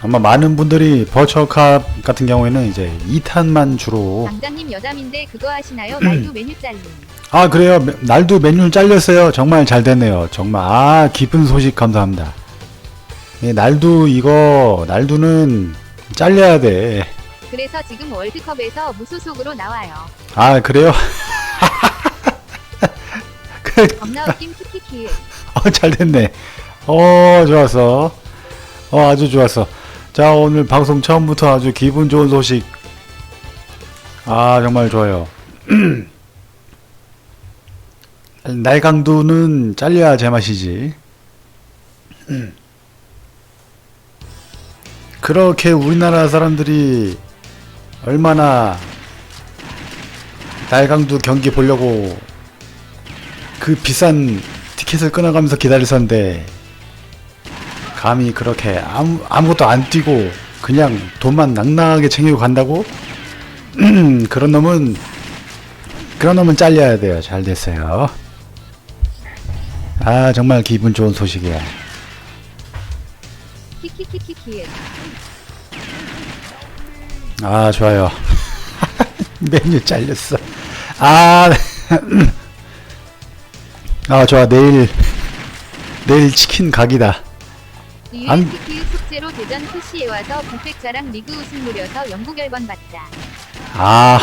아마 많은 분들이 버처캅 같은 경우에는 이제 2탄만 주로 당장님 여담인데 그거 하시나요? 날도 메뉴 잘림. 아 그래요. 매- 날도 메뉴 잘렸어요. 정말 잘 됐네요. 정말 아 기쁜 소식 감사합니다. 예, 날도 이거 날도는 잘려야 돼아 그래서 지금 월드컵에서 무소속으로 나와요. 아, 그래요? 그, 겁나 웃김 키키키. 어, 잘 됐네. 어 좋았어 어 아주 좋았어 자 오늘 방송 처음부터 아주 기분 좋은 소식. 아 정말 좋아요. 날강두는 잘려야 제맛이지. 그렇게 우리나라 사람들이 얼마나 날강두 경기 보려고 그 비싼 티켓을 끊어가면서 기다렸었는데 감히 그렇게 아무, 아무것도 안 뛰고 그냥 돈만 낭낭하게 챙기고 간다고? 그런 놈은 그런 놈은 잘려야 돼요. 잘 됐어요. 아 정말 기분 좋은 소식이야. 아 좋아요. 메뉴 잘렸어. 아, 아 좋아 내일 내일 치킨 각이다. 안- UNTT 숙제로 대전 푸시에 와서 빅백자랑 리그 우승 노려서 영구 결번 받자. 아,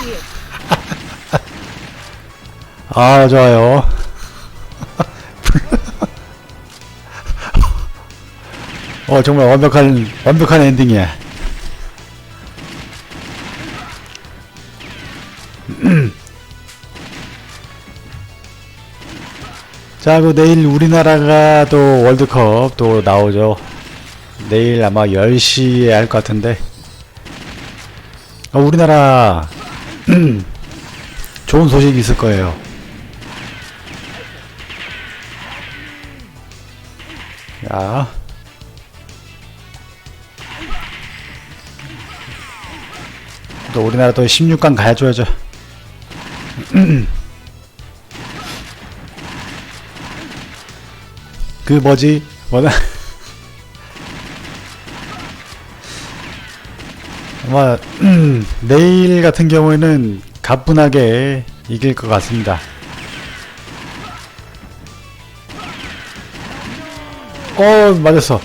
영키키. 아 좋아요. 어 정말 완벽한 완벽한 엔딩이야. 자, 그 내일 우리나라가 또 월드컵 또 나오죠. 내일 아마 10시에 할 것 같은데. 어, 우리나라 좋은 소식이 있을 거예요. 야. 또 우리나라 또 16강 가야줘야죠. 그 뭐지? 뭐나? 아마 음, 내일 같은 경우에는 가뿐하게 이길 것 같습니다. 어 맞았어.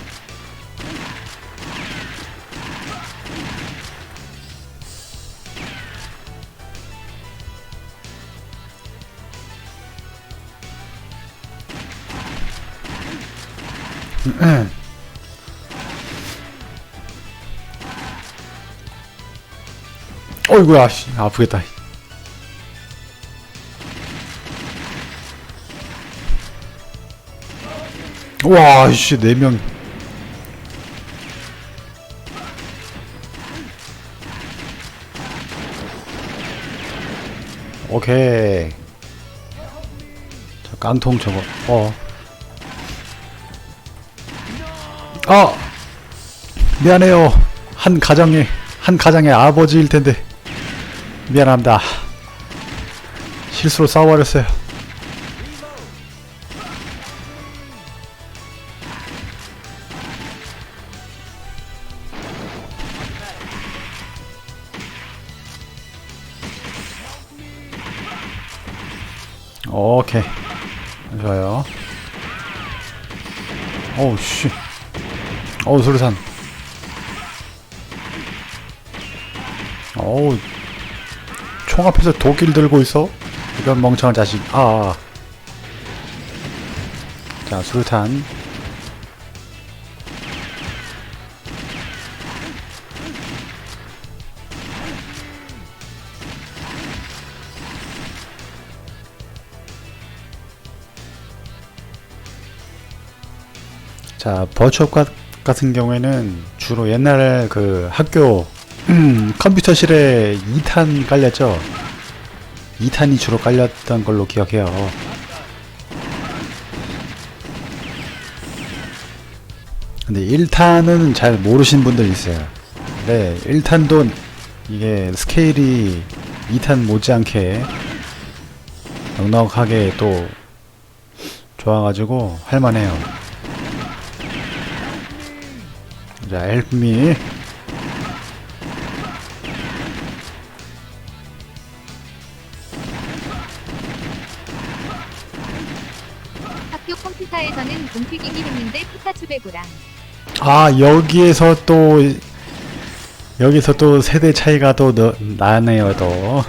어이구야 씨, 아프겠다. 와, 씨, 네 명. 오케이. 저 깡통 저거, 어. 아! 미안해요. 한 가정의, 한 가정의 아버지일 텐데. 미안합니다. 실수로 싸워버렸어요. 오케이. 좋아요. 어우, 씨. 어우, 수류탄. 어우, 총 앞에서 도끼를 들고 있어? 이런 멍청한 자식. 아. 아. 자, 수류탄. 자, 버추얼 과- 같은 경우에는 주로 옛날에 그 학교 음, 컴퓨터실에 2탄 깔렸죠. 2탄이 주로 깔렸던 걸로 기억해요. 근데 1탄은 잘 모르시는 분들 있어요. 네, 1탄도 이게 스케일이 2탄 못지않게 넉넉하게 또 좋아가지고 할만해요. 자, 헬프미. 학교 컴퓨터에서는 공피기기 했는데 피카츄 배구랑 아, 여기에서 또, 여기서 또 세대 차이가 또 너, 나네요, 또.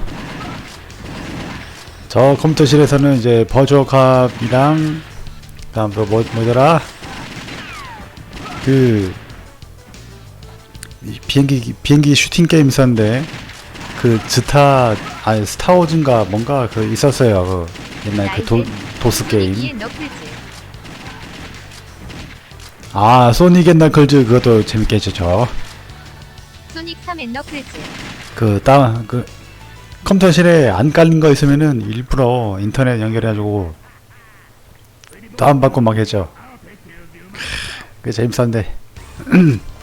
저 컴퓨터실에서는 이제 버저캅이랑, 그 다음 또 뭐, 뭐더라? 그, 이 비행기, 비행기 슈팅 게임 있었는데, 그, 스타, 아니, 스타워즈인가 뭔가 그 있었어요. 그, 옛날 그 도, 도스 게임. 아, 소닉 앤 너클즈 그것도 재밌게 했죠. 소닉 3앤 너클즈 그, 다운, 그, 컴퓨터실에 안 깔린 거 있으면은 일부러 인터넷 연결해가지고 다운받고 막 했죠. 그게 재밌었는데.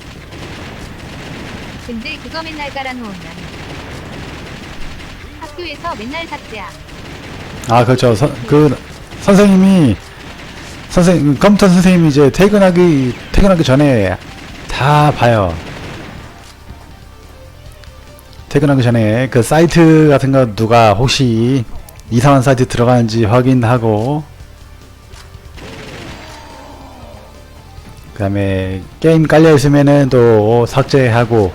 그거 맨날 깔아놓으면 학교에서 맨날 삭제함 아, 그렇죠. 서, 그, 선생님이, 선생, 컴퓨터 선생님이 이제 퇴근하기, 퇴근하기 전에 다 봐요. 퇴근하기 전에 그 사이트 같은 거 누가 혹시 이상한 사이트 들어가는지 확인하고, 그 다음에 게임 깔려 있으면은 또 삭제하고,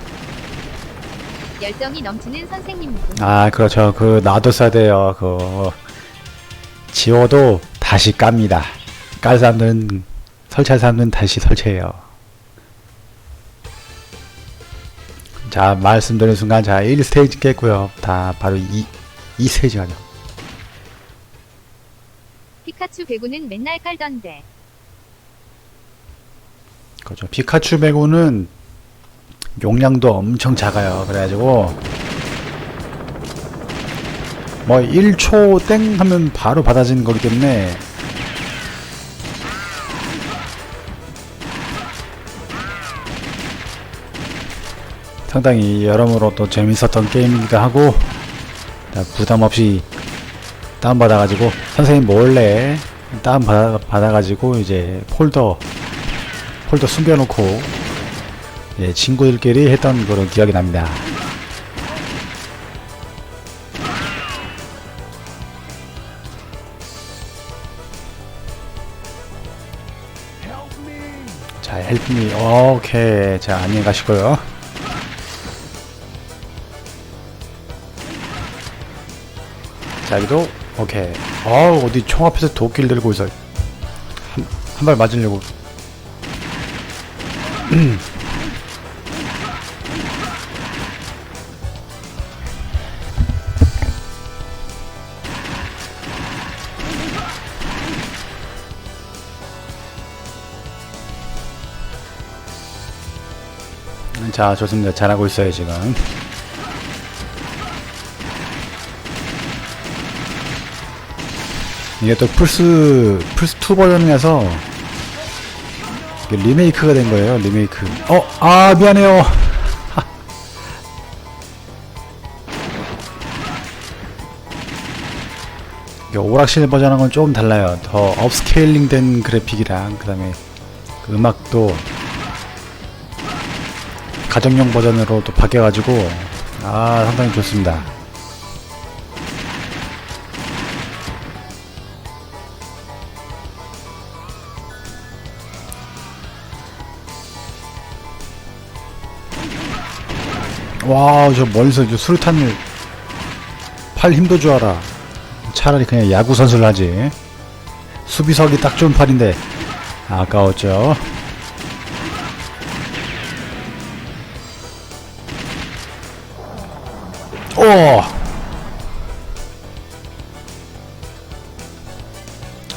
열정이 넘치는 선생님 아, 그렇죠. 그, 놔뒀어야 돼요. 그, 지워도 다시 깝니다. 깔 사람들은, 설치할 사람들은 다시 설치해요. 자, 말씀드린 순간, 자, 1스테이지 깼고요. 다 바로 2, 2스테이지 가죠. 피카츄 배구는 맨날 깔던데 그렇죠. 피카츄 배구는 용량도 엄청 작아요. 그래가지고, 뭐, 1초 땡 하면 바로 받아지는 거기 때문에, 상당히 여러모로 또 재밌었던 게임이기도 하고, 자, 부담 없이 다운받아가지고, 선생님 몰래 다운받아가지고, 이제 폴더, 폴더 숨겨놓고, 예, 친구들끼리 했던 그런 기억이 납니다. 자, 헬프미, 오케이. 자, 안녕히 가시고요. 자, 여기도, 오케이. 어 어디 총 앞에서 도끼를 들고 있어. 한, 한 발 맞으려고. 자, 좋습니다. 잘하고 있어요, 지금. 이게 또 플스, 플스2 버전이라서, 리메이크가 된 거예요, 리메이크. 어, 아, 미안해요. 오락실 버전하고는 조금 달라요. 더 업스케일링 된 그래픽이랑, 그 다음에 음악도 가정용 버전으로 또 바뀌어가지고 아 상당히 좋습니다. 와, 저 멀리서 저 수류탄을 팔 힘도 좋아라. 차라리 그냥 야구 선수를 하지. 수비석이 딱 좋은 팔인데 아까웠죠.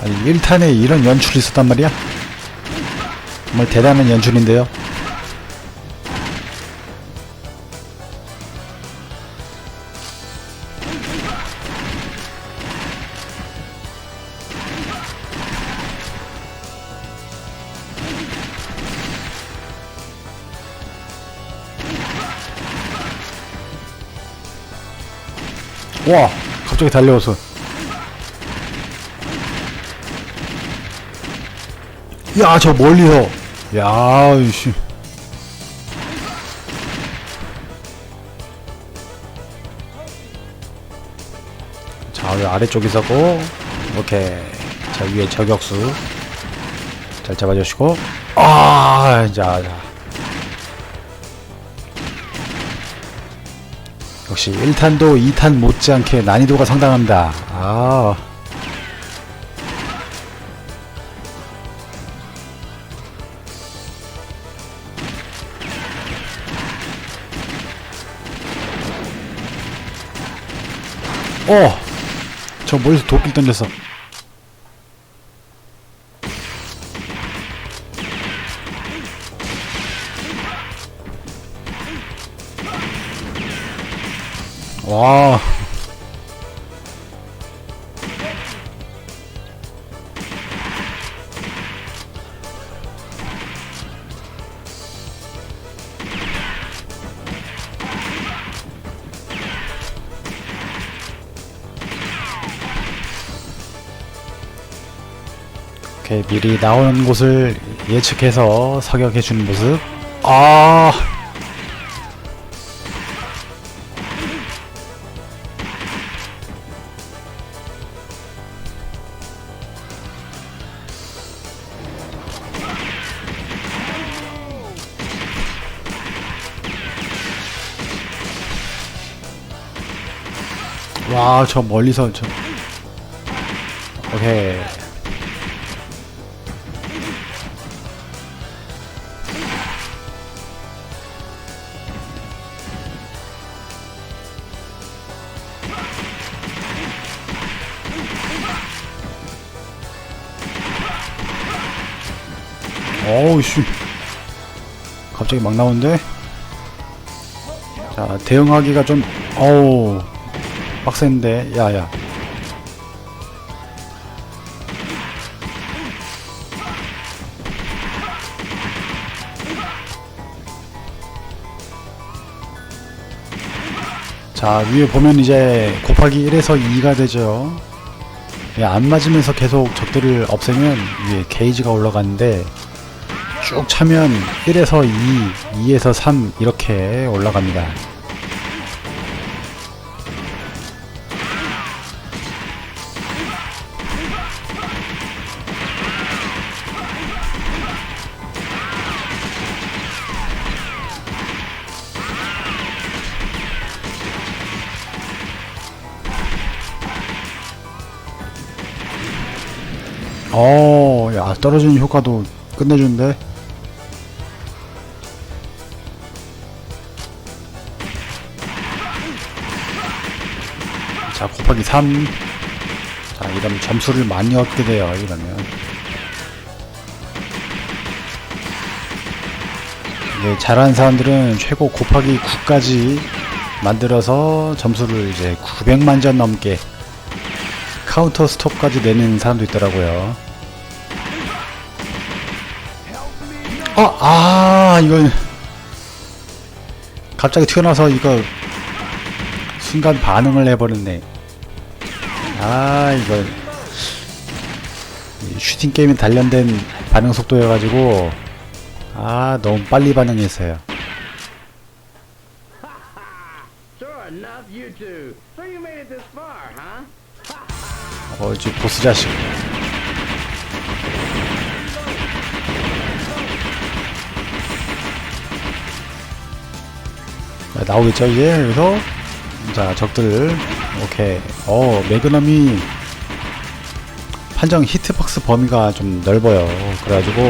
아니, 1탄에 이런 연출이 있었단 말이야? 정말 대단한 연출인데요. 와 갑자기 달려와서. 야 저 멀리서. 야 이씨. 자 여기 아래쪽에서고 오케이. 자 위에 저격수. 잘 잡아주시고. 아 자, 자. 역시 1탄도 2탄 못지않게 난이도가 상당합니다. 아. 어! 저 멀리서 도끼 던졌어. 와. 이렇게 미리 나오는 곳을 예측해서 사격해 주는 모습. 아. 와, 저 멀리서 저. 오케이. 어우, 씨. 갑자기 막 나오는데? 자, 대응하기가 좀, 어우, 빡센데, 야, 야. 자, 위에 보면 이제 곱하기 1에서 2가 되죠. 예, 안 맞으면서 계속 적들을 없애면 위에 게이지가 올라가는데 쭉 차면 1에서 2, 2에서 3 이렇게 올라갑니다. 어, 야, 떨어지는 효과도 끝내주는데? 자, 곱하기 3. 자, 이러면 점수를 많이 얻게 돼요, 이러면. 네, 잘하는 사람들은 최고 곱하기 9까지 만들어서 점수를 이제 900만 점 넘게 카운터 스톱까지 내는 사람도 있더라고요. 어, 아, 이건 갑자기 튀어나와서 이거 순간 반응을 해버렸네. 아, 이거 이 슈팅 게임에 단련된 반응 속도여가지고 아, 너무 빨리 반응했어요. 어, 이제 보스 자식. 자, 나오겠죠, 이제? 여기서. 자, 적들. 오케이. 어, 매그넘이 판정 히트박스 범위가 좀 넓어요. 그래가지고.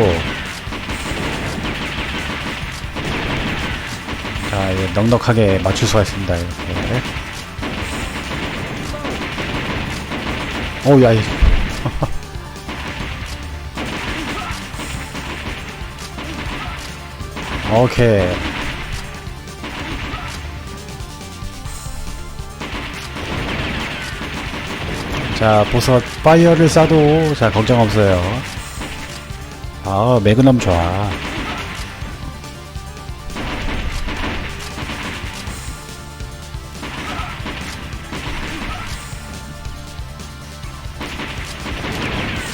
자, 넉넉하게 맞출 수가 있습니다. 이렇게. 어우, 야, 이. 오케이. 자, 보석 파이어를 쏴도 자 걱정 없어요. 아, 매그넘 좋아.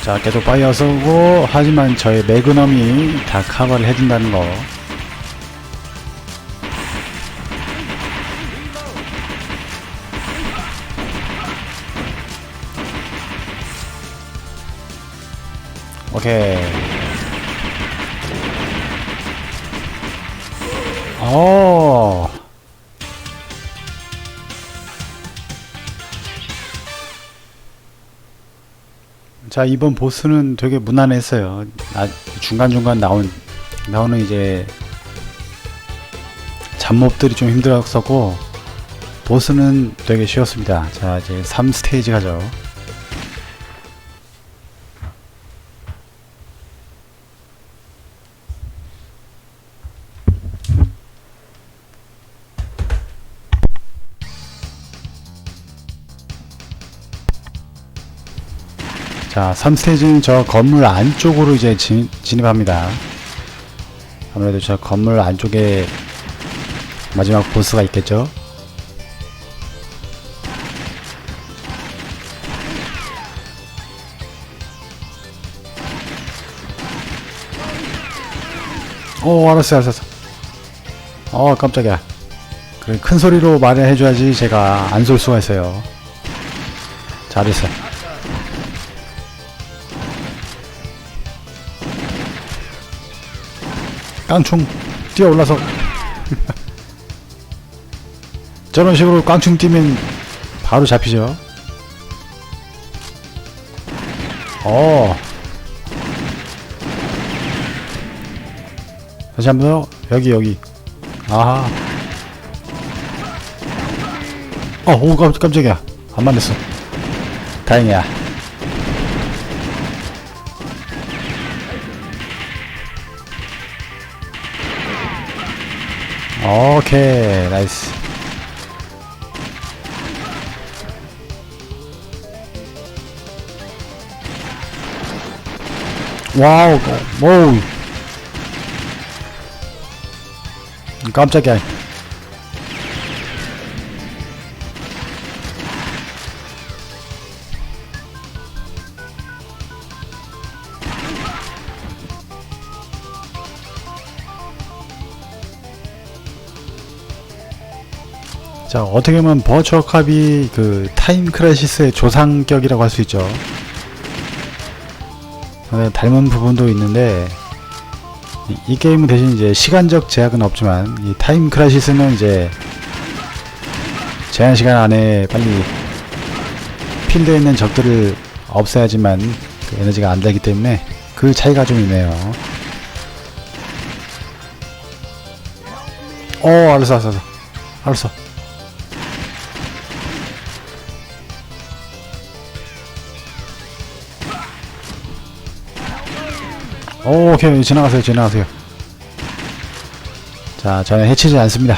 자 계속 파이어 쏘고 하지만 저의 매그넘이 다 커버를 해준다는 거. 오케이. 오 자 이번 보스는 되게 무난했어요. 아, 중간 중간 나온 나오는 이제 잡몹들이 좀 힘들었었고 보스는 되게 쉬웠습니다. 자 이제 3스테이지 가죠. 자, 3스테이지는 저 건물 안쪽으로 이제 진, 진입합니다. 아무래도 저 건물 안쪽에 마지막 보스가 있겠죠? 오, 알았어, 알았어. 어, 깜짝이야. 그래, 큰 소리로 말을 해줘야지 제가 안 쏠 수가 있어요. 잘했어. 깡충 뛰어 올라서 저런 식으로 깡충 뛰면 바로 잡히죠. 어. 다시 한번 더. 여기 여기. 아하. 어, 오 깜, 깜짝이야. 안 맞았어. 다행이야. 오케이 나이스 와우 오 깜짝이야 자 어떻게 보면 버추어 컵이 그 타임 크라시스의 조상격이라고 할 수 있죠. 어, 닮은 부분도 있는데 이, 이 게임은 대신 이제 시간적 제약은 없지만 이 타임 크라시스는 이제 제한 시간 안에 빨리 필드에 있는 적들을 없애야지만 그 에너지가 안 되기 때문에 그 차이가 좀 있네요. 어 알았어 알았어 알았어 오, 오케이. 지나가세요. 지나가세요. 자 저는 해치지 않습니다.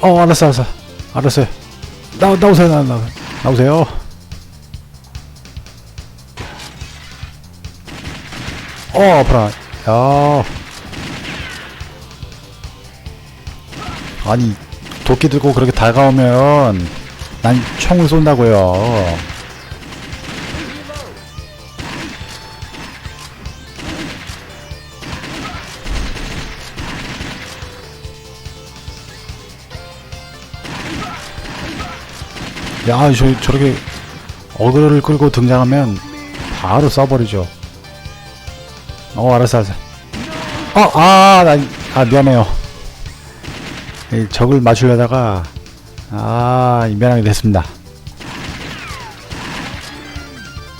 어 알았어 알았어. 알았어요. 나, 나오세요 나, 나, 나오세요. 어 아파라. 야. 아니 도끼 들고 그렇게 다가오면 난 총을 쏜다고요 야, 저, 저렇게 어그로를 끌고 등장하면 바로 쏴버리죠. 어, 알았어, 알았어. 어, 아, 나, 아, 미안해요. 이 적을 맞추려다가, 아, 미안하게 됐습니다.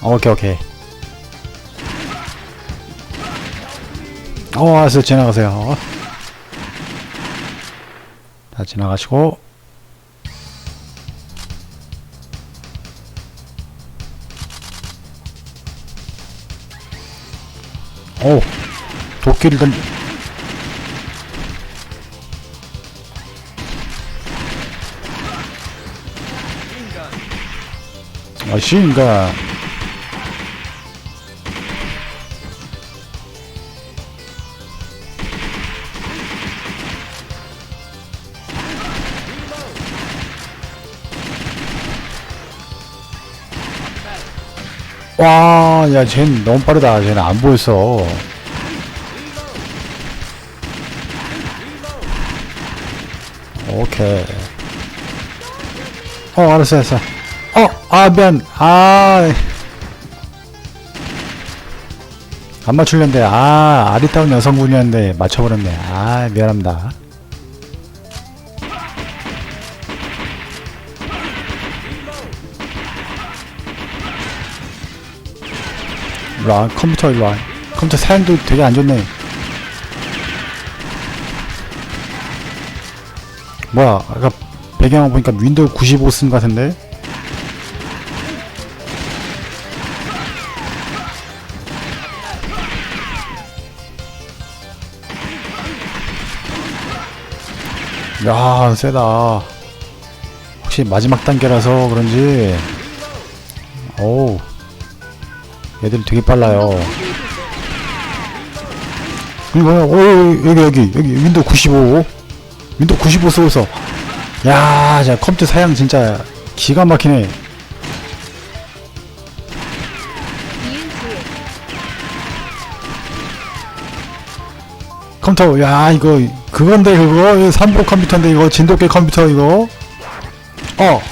오케이, 오케이. 어, 알았어, 지나가세요. 다 지나가시고, 오 도끼를 던아 시인가 와, 야, 쟤는 너무 빠르다. 쟤는 안 보였어. 오케이. 어, 알았어, 알았어. 어, 아, 미안. 아, 안 맞추려는데 아 아리따운 여성분이었는데 맞춰버렸네 아 미안합니다 일로와. 컴퓨터 일로와. 컴퓨터 사양도 되게 안 좋네. 뭐야 아까 배경을 보니까 윈도우 95쓴것 같은데? 야 세다. 혹시 마지막 단계라서 그런지? 어우 얘들이 되게 빨라요 이거 뭐야 오 여기 여기 여기 윈도우 95 윈도우 95 쓰고 있어 야, 자 컴퓨터 사양 진짜 기가 막히네. 컴퓨터, 야, 이거 그건데 그거 삼보 컴퓨터인데 이거 진돗개 컴퓨터 이거. 어.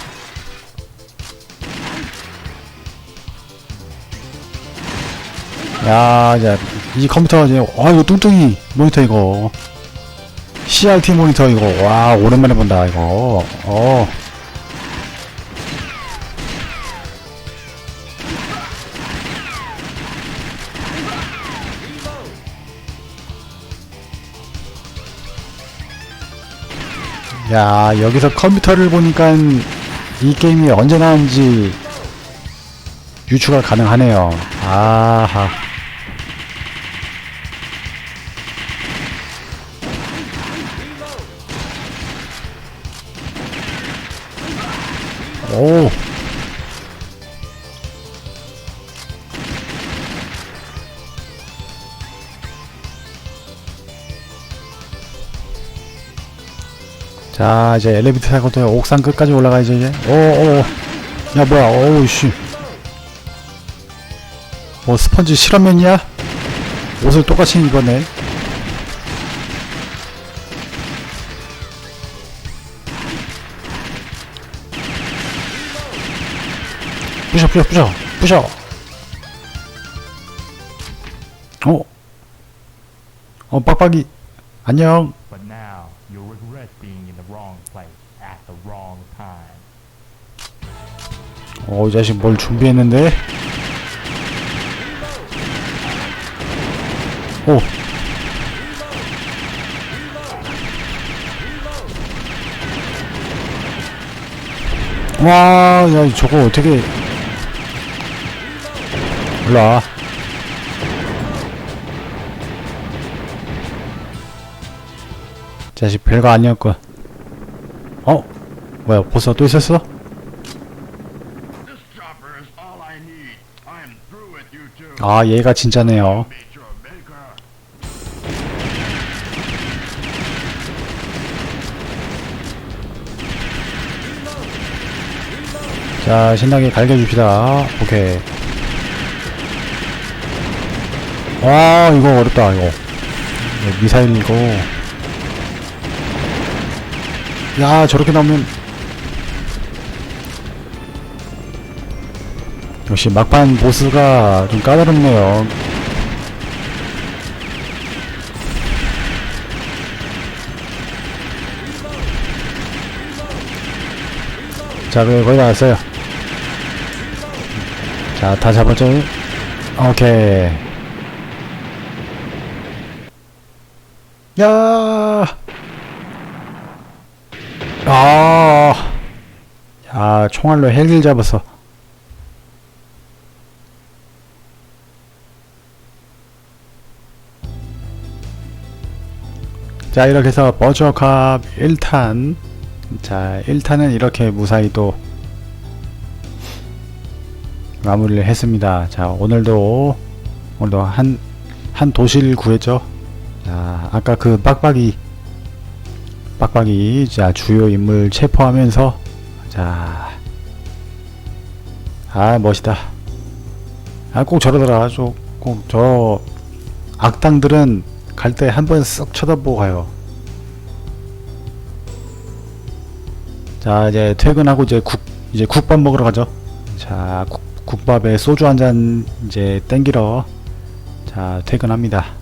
야, 자, 이 컴퓨터 이제 어 이거 뚱뚱이 모니터 이거. CRT 모니터 이거 와 오랜만에 본다 이거. 어. 야 여기서 컴퓨터를 보니까 이 게임이 언제 나왔는지 유추가 가능하네요 아하 오 자 이제 엘리베이터 타고 또 옥상 끝까지 올라가야지 이제. 오오 야 뭐야. 오우 씨. 뭐 스펀지 실험맨이야? 옷을 똑같이 입었네 부셔 부셔 부셔 어? 어 빡빡이 안녕 But now you'll regret being in the wrong place at the wrong time. 어, 이 자식 뭘 준비했는데? 오. 와, 야, 저거 어떻게. 올라. 자식 별거 아니었군. 어? 뭐야, 벌써 또 있었어? 아, 얘가 진짜네요. 자, 신나게 갈겨줍시다. 오케이. 와, 이거 어렵다, 이거. 미사일 이거. 야, 저렇게 나오면. 역시 막판 보스가 좀 까다롭네요. 자, 그래, 거의 다 왔어요. 자, 다 잡았죠? 오케이. 야! 아! 야, 총알로 헬기를 잡았어. 자, 이렇게 해서 버저캅 1탄. 자, 1탄은 이렇게 무사히 또 마무리를 했습니다. 자, 오늘도, 오늘도 한, 한 도시를 구했죠. 자, 아까 그 빡빡이, 빡빡이, 자, 주요 인물 체포하면서, 자, 아, 멋있다. 아, 꼭 저러더라. 저, 꼭 저, 악당들은 갈 때 한 번 쓱 쳐다보고 가요. 자, 이제 퇴근하고 이제 국, 이제 국밥 먹으러 가죠. 자, 국, 국밥에 소주 한 잔 이제 땡기러. 자, 자 퇴근합니다